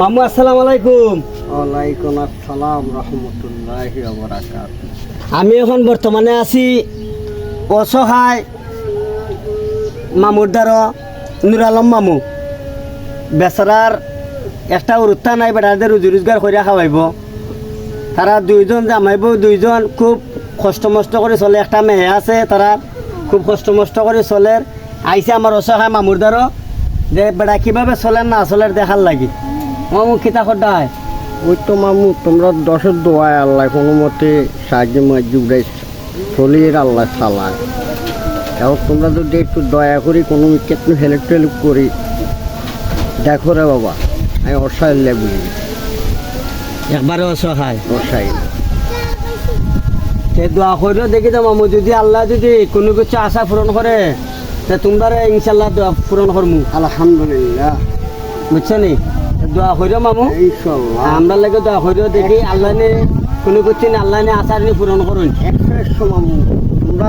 মামু আসসালামু আলাইকুম। ওয়ালাইকুম আসসালাম রহমতুল্লাহ আমি এখন বর্তমানে আছি অসহায় মামুর দ্বারা নুর আলম মামু। বেচারার একটা উত্থান নাই বেটাদের রুজি রোজগার করে খাওয়াইব। তারা দুইজন জামাইব দুইজন খুব কষ্ট মষ্ট করে চলে। একটা মেয়ে আছে তারা খুব কষ্ট মষ্ট করে চলে। আইসে আমার অসহায় মামুর দ্বারা। যে বেটা কীভাবে চলেন না চলের দেখার লাগি। মামু কিতা খড্ডায় ওই তো মামু তোমরা দশের দোয়ায় আল্লাহ কোনো মতে সাহায্য মাহায্য উড়াই চলিয়ে আল্লাহ চালায়। এখন তোমরা যদি একটু দয়া করি কোনো কেতন হেল্প টেল্প করি। দেখো রে বাবা আমি অসাইলে বুঝি। একবারে অসহায়। অসাই তে দোয়া করিও দেখি তো মামু যদি আল্লাহ যদি কোনো কিছু আশা পূরণ করে তে তোমরা ইনশাল্লাহ দোয়া পূরণ করমু। আলহামদুলিল্লাহ। বুঝছ নি? দোয়া মামু। আমরা লাগে দোয়া দেখি আল্লাহ নে কোনো কিছু নি আল্লাহ নে আশা নি পূরণ করুন। একশো মামু তোমরা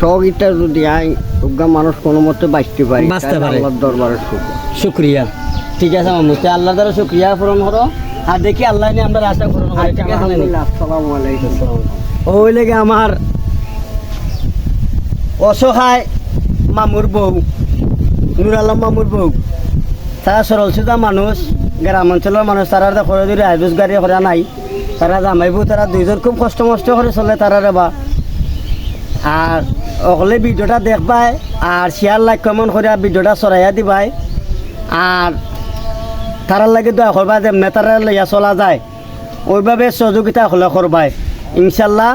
সহযোগিতা যদি আই মানুষ কোনো মতে বাঁচতে পারি বাঁচতে পারে। আল্লাহর দরবারে শুক্রিয়া। ঠিক আছে মামু তে আল্লাহ দ্বারা শুক্রিয়া পূরণ করো। আর দেখি আল্লাহ নে আমরা আশা পূরণ করি ঠিক আছে আসসালামু আলাইকুম। ওই লেগে আমার অসহায় মামুর বউ নুর আলম মামুর বউ তারা সরল সুদা মানুষ গ্রাম অঞ্চলের মানুষ, তারা তো করে দিলে রোজগারি করা নাই, তারা জামাইবু তারা দুইজন খুব কষ্ট মষ্ট করে চলে তারা রেবা আর অকলে ভিডিওটা দেখবাই, আর শেয়ার লাইক কমেন্ট করে ভিডিওটা চড়াইয়া দিবাই। আর তারার লাগে দয়া করবা যে নেতারা লইয়া চলা যায়। ওইভাবে সহযোগিতা হলে করবাই ইনশাল্লাহ,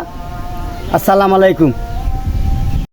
আসসালামু আলাইকুম।